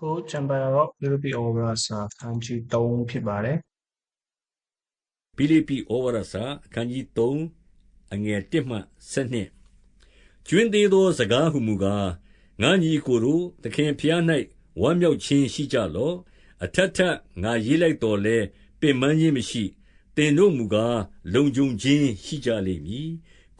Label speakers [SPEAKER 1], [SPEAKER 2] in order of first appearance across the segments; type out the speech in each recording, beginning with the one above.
[SPEAKER 1] ခုကျန်ပါတော့ Philippi Over စာအခန်းကြီး3ဖြစ်ပါတယ်
[SPEAKER 2] ဖိလိပ္ပိဩဝါဒစာအခန်းကြီး3အငယ်1မှ7ကျွင်းသေးသောစကားဟုမူကားငါညီကိုတို့သခင်ဖျား၌ဝမ်းမြောက်ခြင်းရှိကြလော့အထက်ထက်ငါရေးလိုက်တော်လဲပင်ပန်းခြင်းမရှိတင်တို့မူကားလုံခြုံခြင်းရှိကြလိမ့်မည်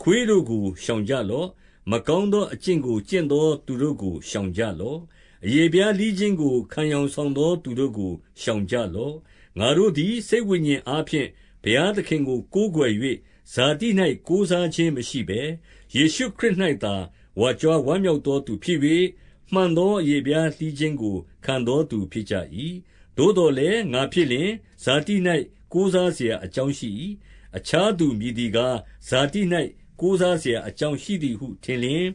[SPEAKER 2] ခွေးတို့ကိုရှောင်ကြလော့မကောင်းသောအကျင့်ကိုကျင့်သောသူတို့ကိုရှောင်ကြလော့ အရေပြားလှီးခြင်းကို ခံယောင်ဆောင်သောသူတို့ကို ရှောင်ကြလော့။ငါတို့သည် စိတ်ဝိညာဉ်အားဖြင့် ဘုရားသခင်ကို ကိုးကွယ်၍ဇာတိ၌ကိုးစားခြင်းမရှိဘဲ၊ယေရှုခရစ်၌သာ ဝါကြွားဝမ်းမြောက်သောသူဖြစ်၍၊မှန်သောအရေပြားလှီးခြင်းကို ခံသောသူဖြစ်ကြ၏။သို့သော်လည်း ငါဖြစ်လျှင် ဇာတိ၌ကိုးစားစရာအကြောင်းရှိ၏။အခြားသူမည်သည်ကား၊ဇာတိ၌ကိုးစားစရာအကြောင်းရှိသည်ဟု ထင်လျှင်၊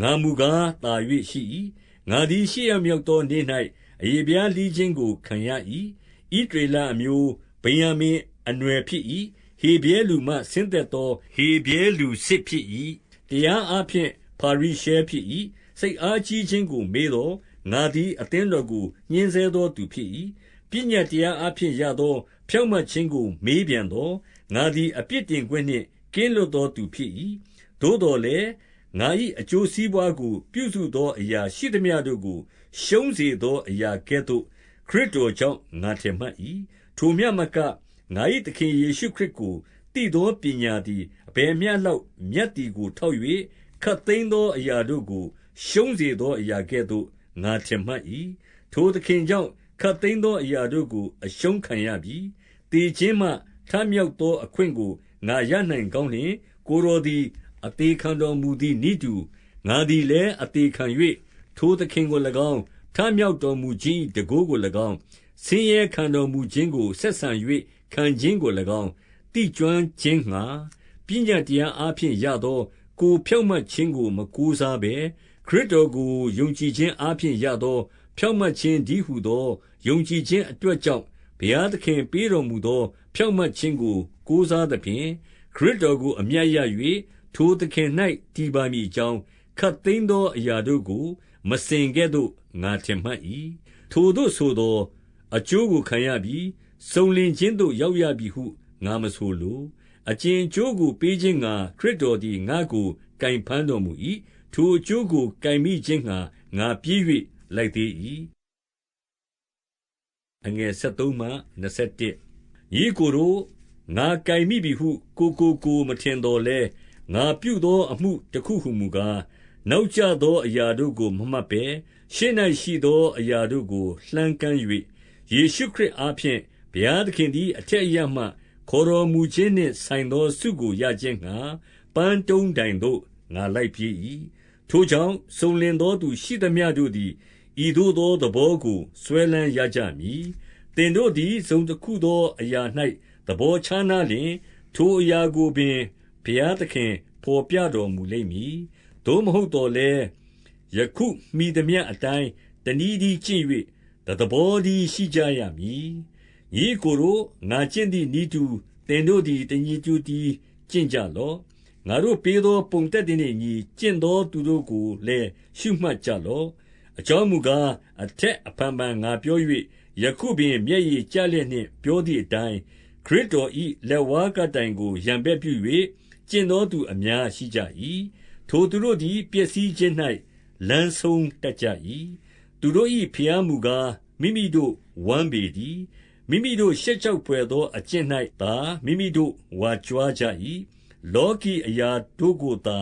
[SPEAKER 2] ငါမူကား သာ၍ရှိ၏ ငါသည် ရှေ့ရမြောက်သောနေ့၌အယေပြားလှီးခြင်းကို ခံရ၏ဣဒရေလအမျိုးဗိယံမင်အနွယ်ဖြစ်၏ဟေဘဲလူမှ ဆင်းသက်သော ဟေဘဲလူစစ်ဖြစ်၏တရားအဖျင်ပါရိရှဲဖြစ်၏စိတ်အားကြီးခြင်းကို မေးတော့ငါသည် အသင်းတော်ကို ညှင်းဆဲသောသူဖြစ်၏ပညာတရားအဖျင်ရသော ဖြောင့်မတ်ခြင်းကို မေးပြန်သောငါသည် အပြစ်တင်ခွင့်နှင့် ကင်းလွတ်သောသူဖြစ်၏သို့တော်လည်း ငါ၏အကျိုးစီးပွားကို ပြုစုသောအရာရှိသမျှတို့ကို ရှုံးစေသောအရာကဲ့သို့ ခရစ်တော်ကြောင့် ငါထင်မှတ်၏ထိုမျှမကငါ၏သခင်ယေရှုခရစ်ကို သိသောပညာသည် အဘယ်မျှလောက်မြတ်သည်ကို ထောက်၍ခတ်သိမ်းသောအရာတို့ကို ရှုံးစေသောအရာကဲ့သို့ ငါထင်မှတ်၏ထိုသခင်ကြောင့်ခတ်သိမ်းသောအရာတို့ကို အရှုံးခံရပြီတည်ခြင်းမှ ထမြောက်သောအခွင့်ကို ငါရနိုင်ကောင်းလျှင် ကိုယ်တော်သည် အသေးခံတော်မူသည်နိတူ ငါသည်လည်း အသေးခံ၍ထိုသခင်ကို၎င်း ထမြောက်တော်မူခြင်းတကိုးကို၎င်း ဆင်းရဲခံတော်မူခြင်းကို ဆက်ဆံ၍ခံခြင်းကို၎င်းတိကျွမ်းခြင်းငှာပညာတရားအဖျင်ရသော ကိုဖြောက်မှတ်ခြင်းကို မကူစားဘဲ ခရစ်တော်ကို ယုံကြည်ခြင်းအဖျင်ရသော ဖြောက်မှတ်ခြင်းဒီဟုသော ယုံကြည်ခြင်းအတွက်ကြောင့် ဘုရားသခင်ပေးတော်မူသော ဖြောက်မှတ်ခြင်းကို ကိုးစားသဖြင့် ခရစ်တော်ကို အမြတ်ရ၍ ထိုသခင်၌တည်ပါမည်အကြောင်းခတ်သိမ်းသော အရာတို့ကို မစင်ကဲ့သို့ ငါထင်မှတ်၏ထိုတို့ဆိုသောအကျိုးကိုခံရပြီ စုံလင်ခြင်းသို့ ရောက်ရပြီဟု ငါမဆိုလို အကျဉ်ကျိုးကို ပေးခြင်းငါခရစ်တော်သည် ငါကိုကင်ဖမ်းတော်မူ၏ထိုအကျိုးကိုကင်မိခြင်းငါငါပြေး၍လိုက်သေး၏အငယ်73မှ21ညီကိုတို့ ငါကင်မိပြီဟု ကိုကိုကိုမထင်တော်လဲ ငါပြုသောအမှုတစ်ခုဟုမူကား နောက်ကျသောအရာတို့ကို မမှတ်ဘဲ ရှေ့၌ရှိသောအရာတို့ကို လှမ်းကမ်း၍ယေရှုခရစ်အားဖြင့် ဘုရားသခင်သည် အထက်အရမှ ခေါ်တော်မူခြင်းနှင့်ဆိုင်သော ဆုကိုရခြင်းငှာပန်းတုံးတိုင်သို့ ငါလိုက်ပြေး၏ထိုကြောင့် စုံလင်သောသူရှိသမျှတို့သည် ဤသို့သောသဘောကိုဆွဲလန်းရကြမည်တင်တို့သည်စုံတစ်ခုသောအရာ၌သဘောချားနာလျင် ထိုအရာကိုပင် ဘုရားသခင်ဖော်ပြတော်မူလိမ့်မည် သို့မဟုတ်တော်လဲယခုမိသည်မြအတိုင်း တနည်းဒီကျင့်၍တသဘောဒီရှိကြရမည် ညီကိုတို့ ငါကျင့်သည့်ဤသူတင်တို့သည် တညီတူတီကျင့်ကြလော့ ငါတို့ပေးသော ပုံတက်တဲ့ညီ ကျင့်သောသူတို့ကိုလည်း ရှုမှတ်ကြလော့ အကြောင်းမူကား အထက်အဖန်ဖန် ငါပြော၍ယခုပင် မျက်ရည်ကျလျက်နှင့် ပြောသည့်အတိုင်း ခရစ်တော်၏လက်ဝါးကတိုင်ကိုရံပက်ပြု၍ ကျင့်သောသူအများရှိကြ၏ထိုသူတို့သည်ပျက်စီးခြင်း၌လမ်းဆုံးတတ်ကြ၏သူတို့၏ဖျားမူကားမိမိတို့ဝမ်းပေသည်မိမိတို့ရှက်ကြောက်ဖွယ်သောအကျင့်၌သာမိမိတို့ဝါကြွားကြ၏လောကီအရာတို့ကိုသာ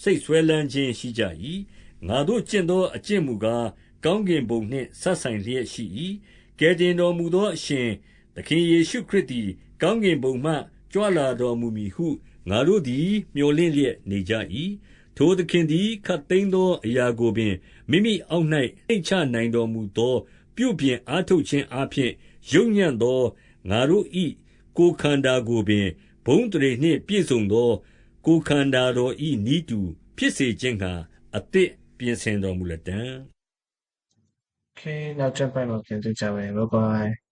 [SPEAKER 2] စိတ်ဆွဲလန်းခြင်းရှိကြ၏ငါတို့ကျင့်သောအကျင့်မူကားကောင်းကင်ဘုံနှင့်ဆက်ဆိုင်လျက်ရှိ၏ကယ်တင်တော်မူသောအရှင်သခင်ယေရှုခရစ်သည်ကောင်းကင်ဘုံမှ ကြွလာတော်မူမည်ဟု ငါတို့သည်မျှော်လင့်လျက်နေကြ၏ထိုသခင်သည်ခတ်သိမ်းသောအရာကိုပင် မိမိအောက်၌နှိမ့်ချနိုင်တော်မူသော ပြုပြင်အားထုတ်ခြင်းအပြင်ယုံညံ့သော ငါတို့၏ကိုယ်ခန္ဓာကိုပင် ဘုံတရေနှင့် ပြည့်စုံသော ကိုယ်ခန္ဓာတော်၏နီးတူဖြစ်စေခြင်းဟာအသစ်ပြင်ဆင်တော်မူလတံ့
[SPEAKER 1] Okay နောက်ကျန်ပိုင်းမှာ ပြန်တွေ့ကြမယ် Bye bye